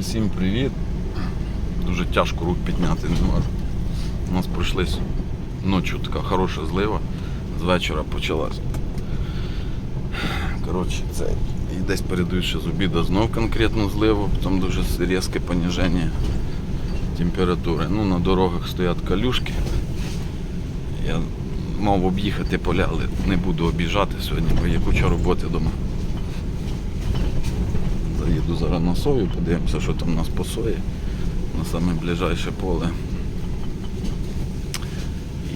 Усім привіт. Дуже тяжко рук підняти не. У нас пройшлись ночі така хороша злива. З вечора почалась. Коротше, це і десь передають ще з обіду знов конкретну зливу, потім дуже різке пониження температури. Ну, на дорогах стоять калюшки. Я мав об'їхати поля, але не буду об'їжджати сьогодні, бо є куча роботи вдома. Заїду зараз на сою, подивимося, що там у нас по сої. На саме ближайше поле.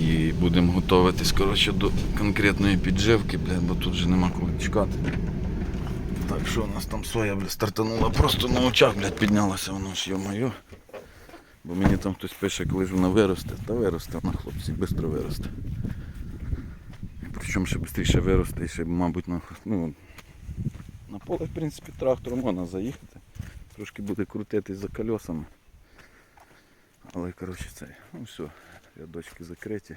І будемо готуватись коротше, до конкретної підживки, бля, бо тут же нема коли чекати. Так що у нас там соя бля, стартанула просто на очах, блядь, піднялася воно ж, йо-моє. Бо мені там хтось пише, коли ж вона виросте. Та виросте вона, хлопці, швидко виросте. Причому ще швидше виросте і ще, мабуть, на, ну, на поле, в принципі, трактором можна заїхати. Трошки буде крутитись за колесами. Але коротше це. Ну все, рядочки закриті.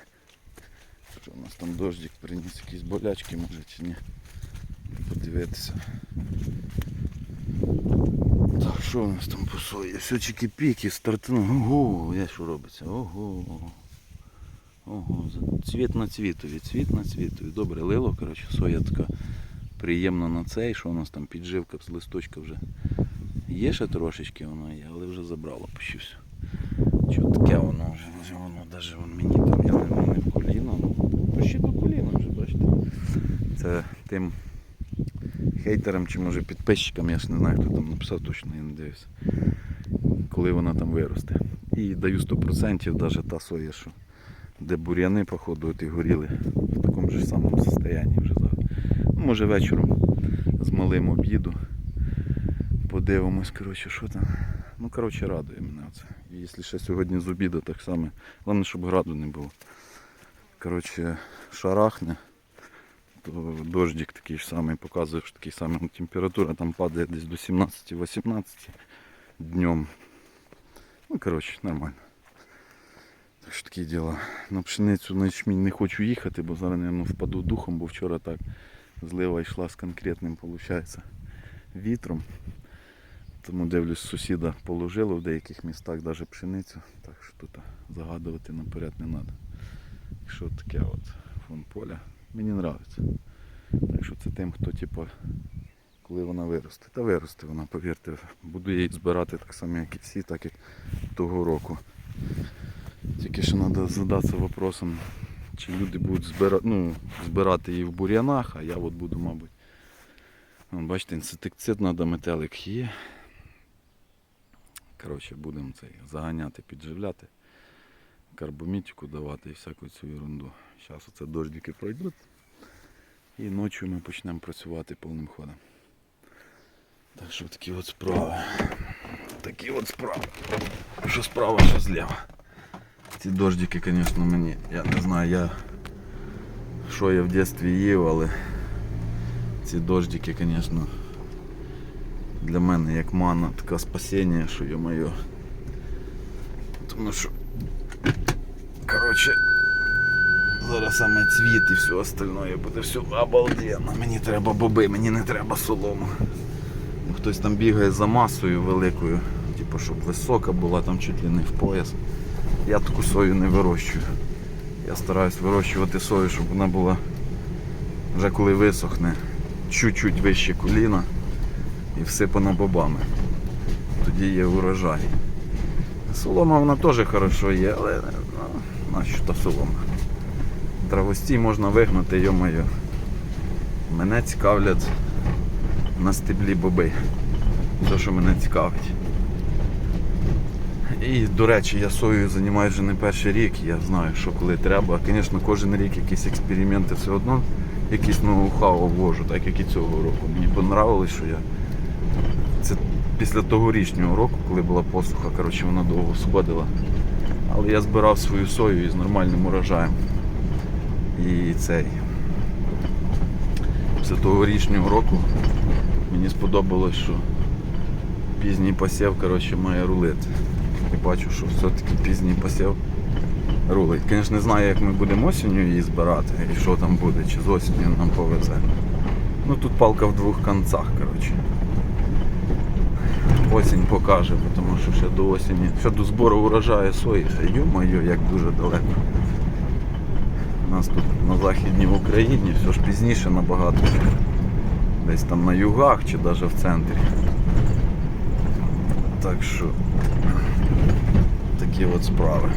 Що у нас там дождик приніс якісь болячки, може чи ні. Подивитися. Так, що у нас там по сої? Все чики-піки, стартину. Ого, я що робиться? Ого. Ого, цвіт на цвітові, цвіт на цвітові. Добре, лило, коротше, соя така приємна на цей, що у нас там підживка з листочка вже є ще трошечки воно є, але вже забрало почти все. Що воно вже, воно навіть вон мені там, я не, в коліно, ну почти до коліна вже, бачите. Це тим хейтерам чи може підписчикам, я ж не знаю, хто там написав, точно я не дивився. Коли вона там виросте. І даю 100% навіть та соя, що де бур'яни, походу, от і горіли в такому ж самому стані вже зараз. Може вечором з малим об'їду. Подивимось, коротше, що там. Ну, коротше, радує мене це. Якщо ще сьогодні з обіду так само. Головне, щоб граду не було. Коротше, шарахне, то дождик такий ж самий показує, що такий самий температура там падає десь до 17-18 днем. Ну, коротше, нормально. Так що такі діла. На пшеницю на ячмінь не хочу їхати, бо зараз, мабуть, впаду духом, бо вчора так злива йшла з конкретним, виходить, вітром. Тому дивлюсь, сусіда положило в деяких містах навіть пшеницю, так що тут загадувати наперед не треба. Якщо таке от фон поля, мені подобається. Так що це тим, хто типу, коли вона виросте. Та виросте вона, повірте, буду її збирати так само, як і всі, так як того року. Тільки ще треба задатися вопросом, чи люди будуть збира... ну, збирати її в бур'янах, а я от буду, мабуть. Вон, бачите, інсектицид треба метелик є. Коротше, будемо цей заганяти, підживляти, карбомітику давати і всяку цю ерунду. Зараз оце дождики пройдуть. І ночі ми почнемо працювати повним ходом. Так що такі от справи. Такі от справи. Що справа, що зліва. Ці дождики, звісно, мені, я не знаю, я що я в дитинстві їв, але ці дождики, звісно, для мене як мана, таке спасіння, що я моє. Тому що, коротше, зараз саме цвіт і все остальное буде все обалденно. Мені треба боби, мені не треба солому. Ну, Хтось там бігає за масою великою, типу, щоб висока була, там чуть ли не в пояс. Я таку сою не вирощую. Я стараюсь вирощувати сою, щоб вона була вже коли висохне, чуть-чуть вище коліна і всипана бобами. Тоді є урожай. Солома вона теж хорошо є, але ну, нащо та солома. Травостій можна вигнати, йо-моє. Мене цікавлять на стеблі боби. Те, що мене цікавить. І, до речі, я соєю займаюся вже не перший рік, я знаю, що коли треба. Звісно, кожен рік якісь експерименти все одно, якісь ноу-хау ввожу, так як і цього року. Мені понравилось, що я. Це після тогорічнього року, коли була посуха, коротше, вона довго сходила. Але я збирав свою сою із нормальним урожаєм. І цей. Після тогорічнього року мені сподобалось, що пізній посів коротше, має рулити. І бачу, що все-таки пізній посів рулить. Звісно, не знаю, як ми будемо осінню її збирати і що там буде, чи з осінню нам повезе. Ну тут палка в двох концах, коротше. осінь покаже, тому що ще до осені, ще до збору урожаю сої, ще ю-моє, як дуже далеко. У нас тут на Західній Україні все ж пізніше набагато. Десь там на югах чи навіть в центрі. Так що такі от справи.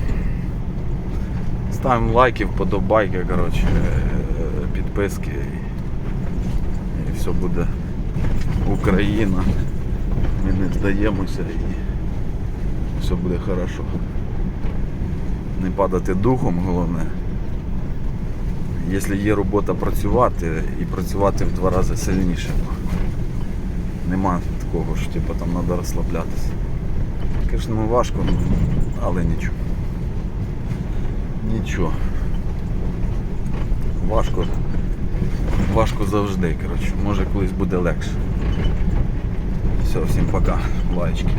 Ставимо лайки, вподобайки, коротше, е, підписки і, і все буде Україна. Ми не здаємося і все буде хорошо. Не падати духом головне. Якщо є робота працювати і працювати в два рази сильніше. Нема такого що типу, там треба розслаблятися. Звісно, важко, ну, але нічого. Нічого. Важко. Важко завжди, коротше. Може колись буде легше. Все, всім пока. Лайчки.